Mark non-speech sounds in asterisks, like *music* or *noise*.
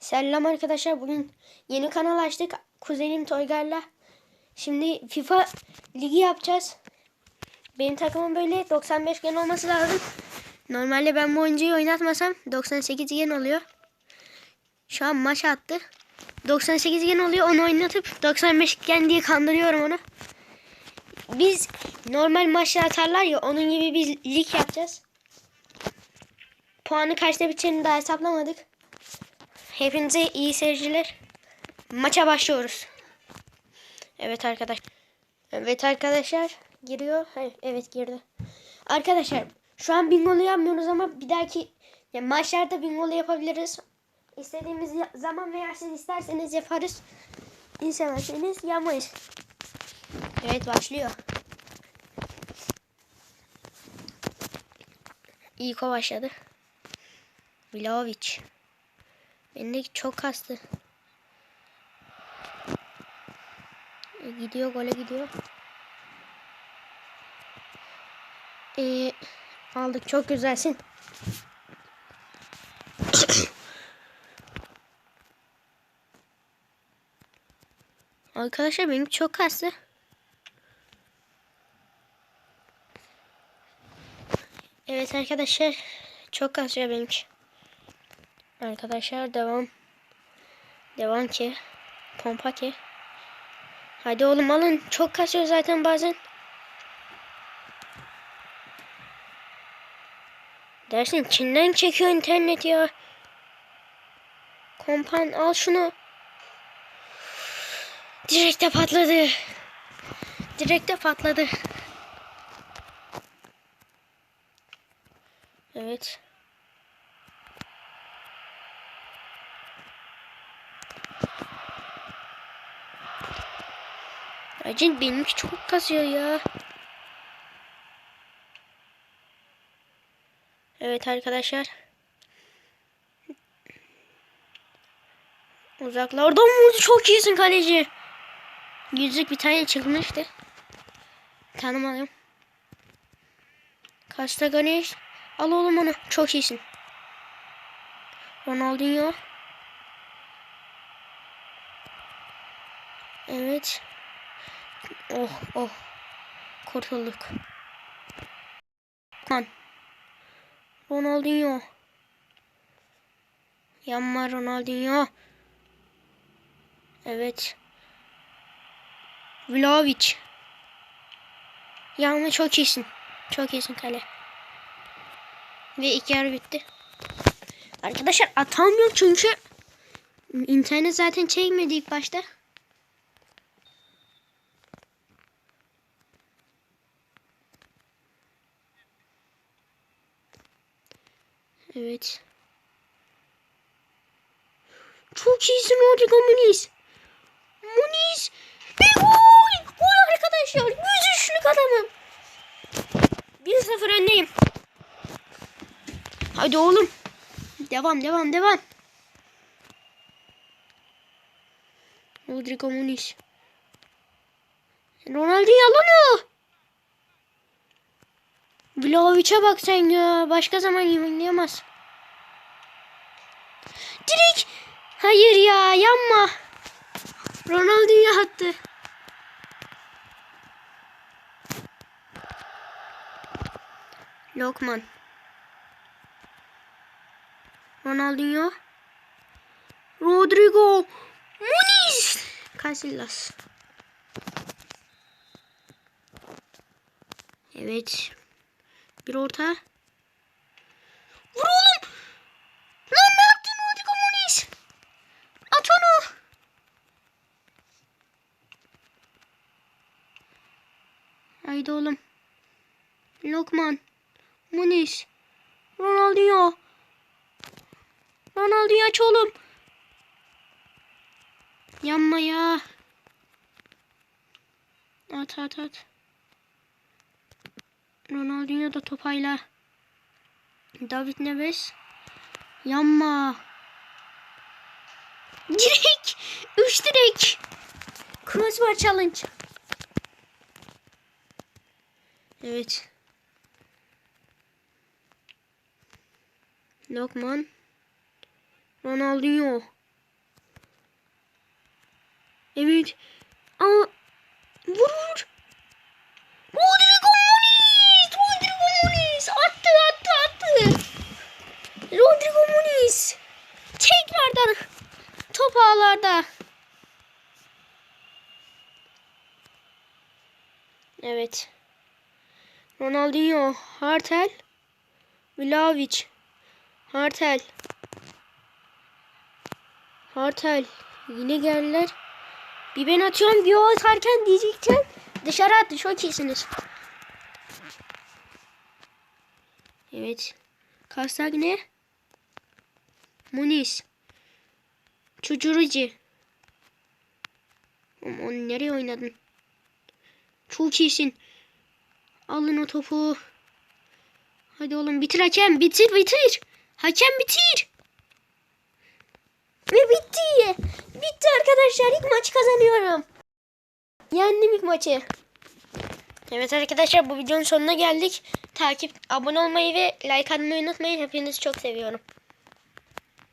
Selam arkadaşlar. Bugün yeni kanal açtık. Kuzenim Toygar'la. Şimdi FIFA ligi yapacağız. Benim takımım böyle 95 gen olması lazım. Normalde ben bu oyuncuyu oynatmasam 98 gen oluyor. Şu an maç attı. 98 gen oluyor. Onu oynatıp 95 gen diye kandırıyorum onu. Biz normal maçlar atarlar ya onun gibi bir lig yapacağız. Puanı kaçta biteceğini daha hesaplamadık. Hepinize iyi seyirciler. Maça başlıyoruz. Evet arkadaş. Evet arkadaşlar. Giriyor. Hayır, evet girdi. Arkadaşlar şu an bingolu yapmıyoruz ama bir dahaki yani maçlarda bingolu yapabiliriz. İstediğimiz zaman veya siz isterseniz yaparız. İstemezseniz yapmayız. Evet başlıyor. İlk o başladı. Vlahovic. Bendeki çok kastı. E, gidiyor gole gidiyor. E, aldık çok güzelsin. *coughs* Arkadaşlar benim çok kastı. Evet arkadaşlar çok kasıyor benimki. Arkadaşlar devam. Devam ki. Pompa ki. Hadi oğlum alın. Çok kasıyor zaten bazen. Dersin Çin'den çekiyor internet ya. Kompan al şunu. Direkte patladı. Direkte patladı. Evet. Acın benimki çok kasıyor ya. Evet arkadaşlar. Uzaklardan vurdu. Çok iyisin kaleci. Yüzlük bir tane çıkmıştı. Tanımadım. Kasta Ganesh. Al oğlum onu. Çok iyisin. Ronaldinho. Evet. Oh oh. Kurtulduk. Lan. Ronaldinho. Yanma Ronaldinho. Evet. Vlahovic. Yanma çok iyisin. Çok iyisin kale. Ve iki yarı bitti. Arkadaşlar atamıyorum çünkü internet zaten çekmedi ilk başta. Evet. Çok iyisin Rodrigo Muniz. Muniz. Ve gol. Gol arkadaşlar. Yüz üçlük adamım. 1-0 öndeyim. Hadi oğlum. Devam devam devam. Rodrigo Muniz. Ronaldinho o. Vlahovic'e bak sen ya. Başka zaman oynayamaz. Direkt. Hayır ya yanma. Ronaldinho attı. Lokman. Ronaldinho. Rodrigo. Muniz. Casillas. Evet. Bir orta. Vur oğlum. Lan ne yaptın Rodrigo Muniz? At onu. Haydi oğlum. Lokman. Muniz. Ronaldinho. Ronaldinho aç oğlum. Yanma ya. At at at. Ronaldinho da topayla. David Neves. Yanma. Direk. Üç direk. Crossbar challenge. Evet. Lokman. Ronaldinho. Evet. Ama vur vur. Rodrigo Muniz! Rodrigo Muniz! Attı attı attı. Rodrigo Muniz. Tekrardan top ağlarda. Evet. Ronaldinho, Hartel, Vlahovic, Hartel, Hartel. Yine geldiler. Bir ben atıyorum bir o atarken diyecektim. Dışarı attı çok iyisiniz. Evet. Kastagne. Muniz. Çucurucu. Oğlum onu nereye oynadın? Çok iyisin. Alın o topu. Hadi oğlum bitir hakem. Bitir bitir. Hakem bitir. Ve bitti. Bitti arkadaşlar. İlk maçı kazanıyorum. Yendim ilk maçı. Evet arkadaşlar bu videonun sonuna geldik. Takip, abone olmayı ve like atmayı unutmayın. Hepinizi çok seviyorum.